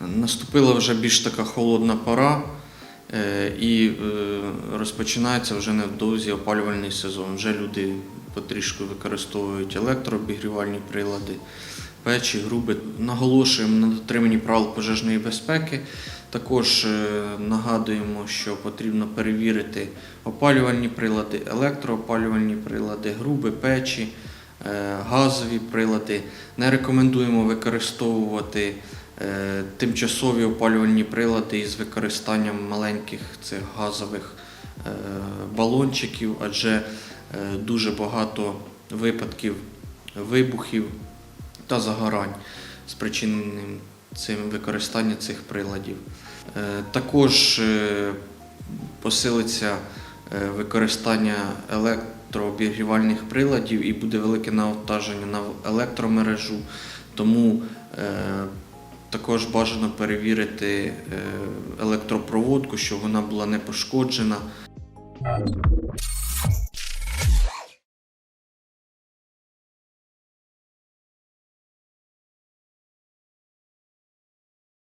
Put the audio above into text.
Наступила вже більш така холодна пора, е, і е, розпочинається вже невдовзі опалювальний сезон. Вже люди потрішку використовують електрообігрівальні прилади, печі, груби. Наголошуємо на дотриманні правил пожежної безпеки. Також е, нагадуємо, що потрібно перевірити опалювальні прилади, електроопалювальні прилади, груби, печі, газові прилади. Не рекомендуємо використовувати е, тимчасові опалювальні прилади із використанням маленьких цих газових е, балончиків, адже е, дуже багато випадків вибухів та загорань спричиненим цим використання цих приладів. Е, Також е, посилиться е, використання електрообігрівальних приладів і буде велике навантаження на електромережу, тому е, також бажано перевірити е, електропроводку, щоб вона була не пошкоджена.